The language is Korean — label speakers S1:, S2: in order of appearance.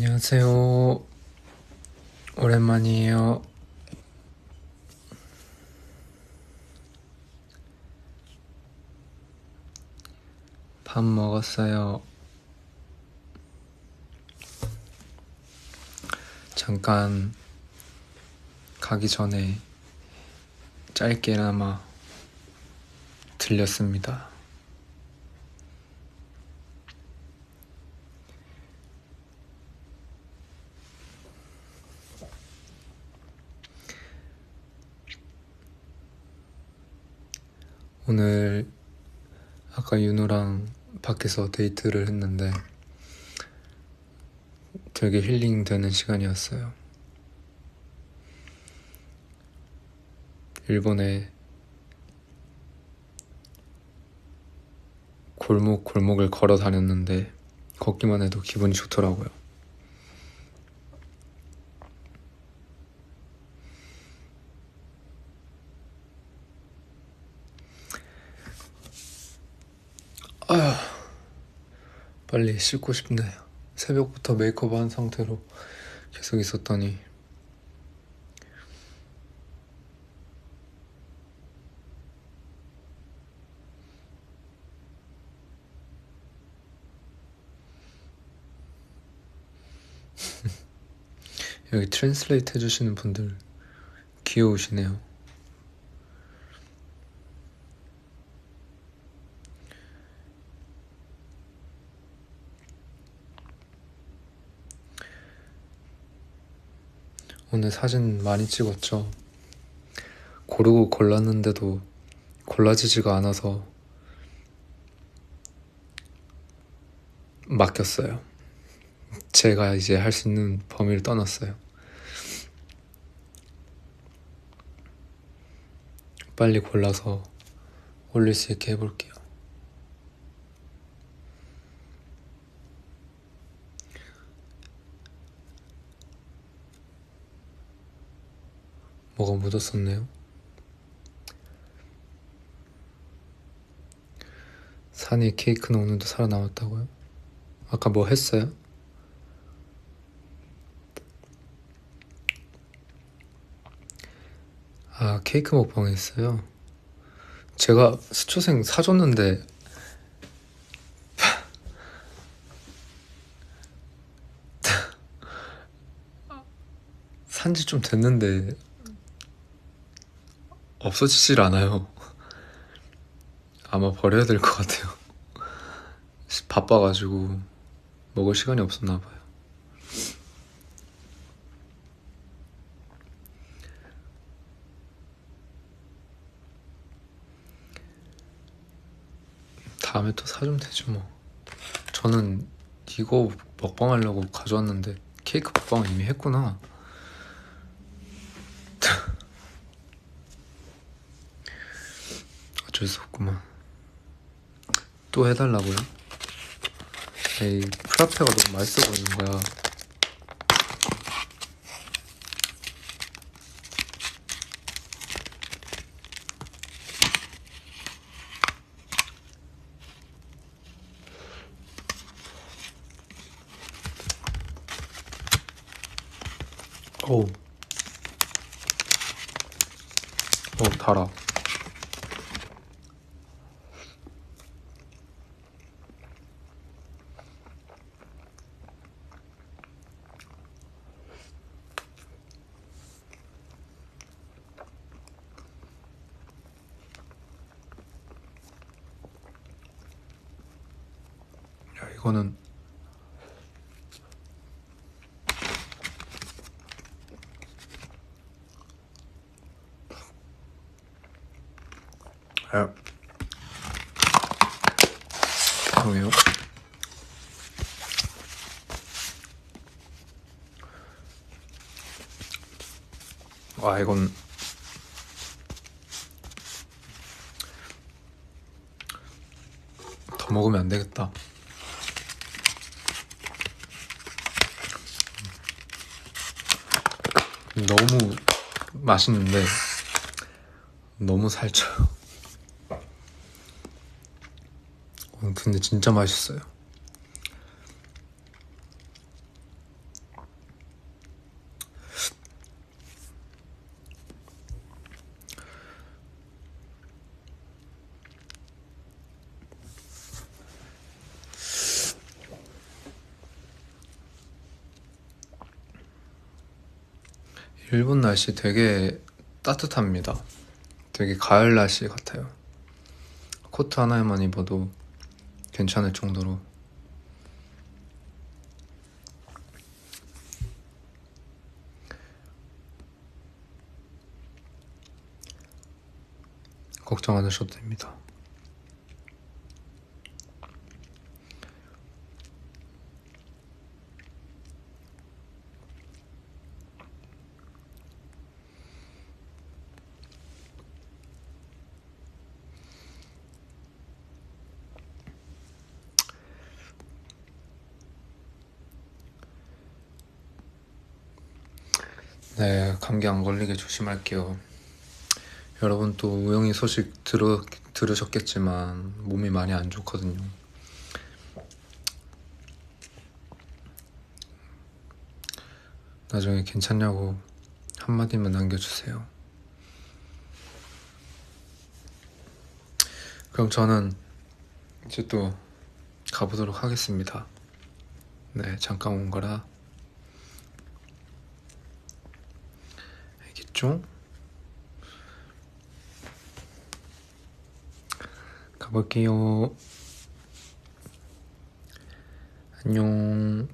S1: 안녕하세요. 오랜만이에요. 밥 먹었어요. 잠깐 가기 전에 짧게나마 들렸습니다. 오늘 아까 윤우랑 밖에서 데이트를 했는데 되게 힐링 되는 시간이었어요. 일본의 골목 골목을 걸어 다녔는데 걷기만 해도 기분이 좋더라고요. 아휴, 빨리 씻고 싶네요. 새벽부터 메이크업 한 상태로 계속 있었더니 여기 트랜슬레이트 해주시는 분들 귀여우시네요. 오늘 사진 많이 찍었죠. 고르고 골랐는데도 골라지지가 않아서 맡겼어요. 제가 이제 할 수 있는 범위를 떠났어요. 빨리 골라서 올릴 수 있게 해볼게요. 뭐가 묻었었네요. 산이 케이크는 오늘도 살아남았다고요? 아까 뭐 했어요? 아, 케이크 먹방 했어요. 제가 수초생 사줬는데 산지 좀 됐는데 없어지질 않아요. 아마 버려야 될 것 같아요. 바빠가지고 먹을 시간이 없었나 봐요. 다음에 또 사주면 되죠 뭐. 저는 이거 먹방 하려고 가져왔는데 케이크 먹방은 이미 했구나. 어쩔 수 없구만. 또 해달라고요? 에이, 프라페가 너무 맛있어 보이는 거야. 어우. 어, 달아. 야, 이거는 아, 죄송해요. 와, 이건 더 먹으면 안 되겠다. 너무 맛있는데 너무 살쪄요. 어, 근데 진짜 맛있어요. 일본 날씨 되게 따뜻합니다. 되게 가을 날씨 같아요. 코트 하나에만 입어도 괜찮을 정도로. 걱정 안 하셔도 됩니다. 네, 감기 안 걸리게 조심할게요. 여러분 또 우영이 소식 들어, 들으셨겠지만 몸이 많이 안 좋거든요. 나중에 괜찮냐고 한마디만 남겨주세요. 그럼 저는 이제 또 가보도록 하겠습니다. 네, 잠깐 온 거라. 알겠죠? 가볼게요. 안녕.